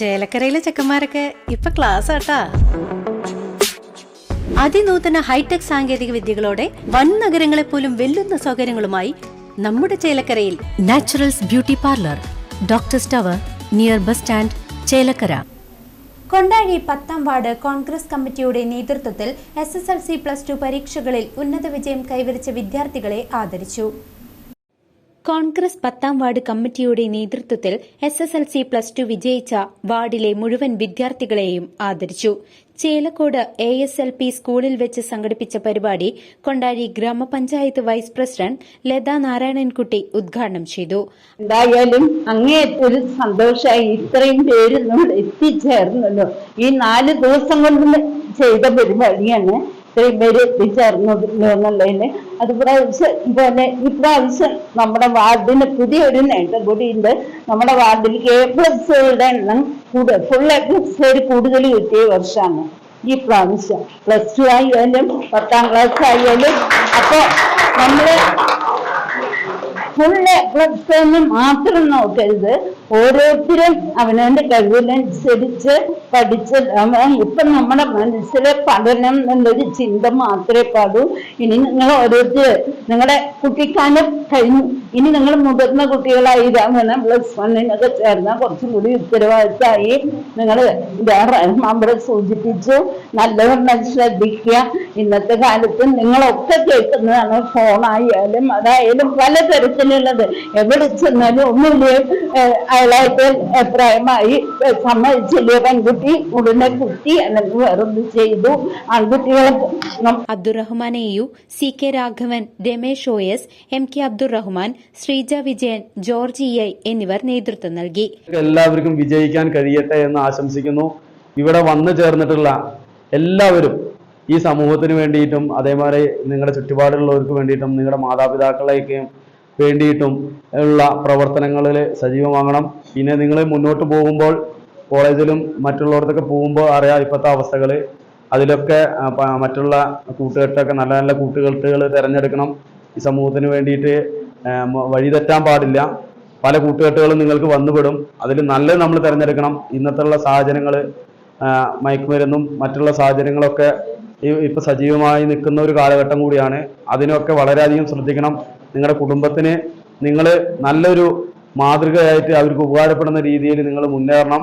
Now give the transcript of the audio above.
ചേലക്കരയിലെ ചെക്കന്മാരൊക്കെ ഇപ്പൊ ക്ലാസ് ആട്ടാ. അതിനൂതന ഹൈടെക് സാങ്കേതിക വിദ്യകളോടെ വൻ നഗരങ്ങളെ പോലും വെല്ലുന്ന സൗകര്യങ്ങളുമായി നമ്മുടെ ചേലക്കരയിൽ Naturals beauty parlour doctors tower near bus stand Chelakkara. Kondazhi പത്താം വാർഡ് കോൺഗ്രസ് കമ്മിറ്റിയുടെ നേതൃത്വത്തിൽ S S L C plus two പരീക്ഷകളിൽ ഉന്നത വിജയം കൈവരിച്ച വിദ്യാർത്ഥികളെ ആദരിച്ചു. കോൺഗ്രസ് പത്താം വാർഡ് കമ്മിറ്റിയുടെ നേതൃത്വത്തിൽ S S L C plus two വിജയിച്ച വാർഡിലെ മുഴുവൻ വിദ്യാർത്ഥികളെയും ആദരിച്ചു. Chelakkode A S L P സ്കൂളിൽ വെച്ച് സംഘടിപ്പിച്ച പരിപാടി കൊണ്ടാഴി ഗ്രാമപഞ്ചായത്ത് വൈസ് പ്രസിഡന്റ് ലതാ നാരായണൻകുട്ടി ഉദ്ഘാടനം ചെയ്തു. എന്തായാലും അങ്ങേ ഒരു സന്തോഷമായി ഇത്രയും പേര് നമ്മൾ എത്തിച്ചേർന്നല്ലോ. ഈ നാല് ദിവസം കൊണ്ട് ചെയ്ത പരിപാടിയാണ് ഇത്രയും പേര് എത്തിച്ചേർന്നല്ലോ എന്നുള്ളതിന്. അത് പ്രാവശ്യം പോലെ ഇപ്രാവശ്യം നമ്മുടെ വാർഡിന് പുതിയൊരു നേട്ടം കൂടിയുണ്ട്. നമ്മുടെ വാർഡിൽ എ പ്ലസുകളുടെ എണ്ണം കൂടുതൽ ഫുൾ എ പ്ലസ് കൂടുതൽ കിട്ടിയ വർഷമാണ് ഈ പ്രാവശ്യം. പ്ലസ് ടു ആയാലും പത്താം ക്ലാസ് ആയാലും. അപ്പൊ നമ്മൾ ഫുൾ പ്ലസ് എന്ന് മാത്രം നോക്കരുത്. ഓരോരുത്തരും അവനവന്റെ കഴിവിനനുസരിച്ച് പഠിച്ച് ഇപ്പൊ നമ്മുടെ മനസ്സിലെ പഠനം എന്നൊരു ചിന്ത മാത്രമേ പാടൂ ഇനി നിങ്ങൾ ഓരോരുത്തർ നിങ്ങളുടെ കുട്ടിക്കാലം കഴിഞ്ഞു ഇനി നിങ്ങൾ മുതിർന്ന കുട്ടികളായി ഇതാകണം പ്ലസ് വണ്ണിനൊക്കെ ചേർന്നാൽ കുറച്ചും കൂടി ഉത്തരവാദിത്തമായി നിങ്ങൾ റഹ്മാൻ സൂചിപ്പിച്ചു നല്ലവണ്ണം ശ്രദ്ധിക്കുക. ഇന്നത്തെ കാലത്ത് നിങ്ങളൊക്കെ കേൾക്കുന്നതാണ് ഫോണായാലും അതായാലും പലതരത്തിലുള്ളത്. എവിടെ ചെന്നാലും ഒന്നുമില്ലേ അയാളായിട്ട് പ്രായമായി സമ്മതിച്ചില്ലേ പെൺകുട്ടി ഉടനെ കുത്തി അല്ലെങ്കിൽ വേറൊന്നും ചെയ്തു. ആൺകുട്ടികളെ Abdurahman A U C K Raghavan Ramesh O S M K Abdurahman Sreeja Vijayan George E I എന്നിവർ നേതൃത്വം നൽകി. എല്ലാവർക്കും വിജയിക്കാൻ കഴിയട്ടെ എന്ന് ആശംസിക്കുന്നു. ഇവിടെ വന്നു ചേർന്നിട്ടുള്ള എല്ലാവരും ഈ സമൂഹത്തിന് വേണ്ടിയിട്ടും അതേമാതിരി നിങ്ങളുടെ ചുറ്റുപാടുള്ളവർക്ക് വേണ്ടിയിട്ടും നിങ്ങളുടെ മാതാപിതാക്കളേക്കും വേണ്ടിയിട്ടും ഉള്ള പ്രവർത്തനങ്ങളിൽ സജീവമാകണം പിന്നെ നിങ്ങൾ മുന്നോട്ട് പോകുമ്പോൾ കോളേജിലും മറ്റുള്ളവർക്കൊക്കെ പോകുമ്പോൾ അറിയാം ഇപ്പോഴത്തെ അവസ്ഥകൾ അതിലൊക്കെ മറ്റുള്ള കൂട്ടുകെട്ടൊക്കെ നല്ല നല്ല കൂട്ടുകെട്ടുകൾ തിരഞ്ഞെടുക്കണം. ഈ സമൂഹത്തിന് വേണ്ടിയിട്ട് വഴിതെറ്റാൻ പാടില്ല. പല കൂട്ടുകെട്ടുകളും നിങ്ങൾക്ക് വന്നുപെടും. അതിൽ നല്ലത് നമ്മൾ തിരഞ്ഞെടുക്കണം. ഇന്നത്തെ ഉള്ള സാഹചര്യങ്ങൾ മയക്കുമരുന്നും മറ്റുള്ള സാഹചര്യങ്ങളൊക്കെ ഇപ്പൊ സജീവമായി നിൽക്കുന്ന ഒരു കാലഘട്ടം കൂടിയാണ്. അതിനൊക്കെ വളരെയധികം ശ്രദ്ധിക്കണം. നിങ്ങളുടെ കുടുംബത്തിന് നിങ്ങൾ നല്ലൊരു മാതൃകയായിട്ട് അവർക്ക് ഉപകാരപ്പെടുന്ന രീതിയിൽ നിങ്ങൾ മുന്നേറണം.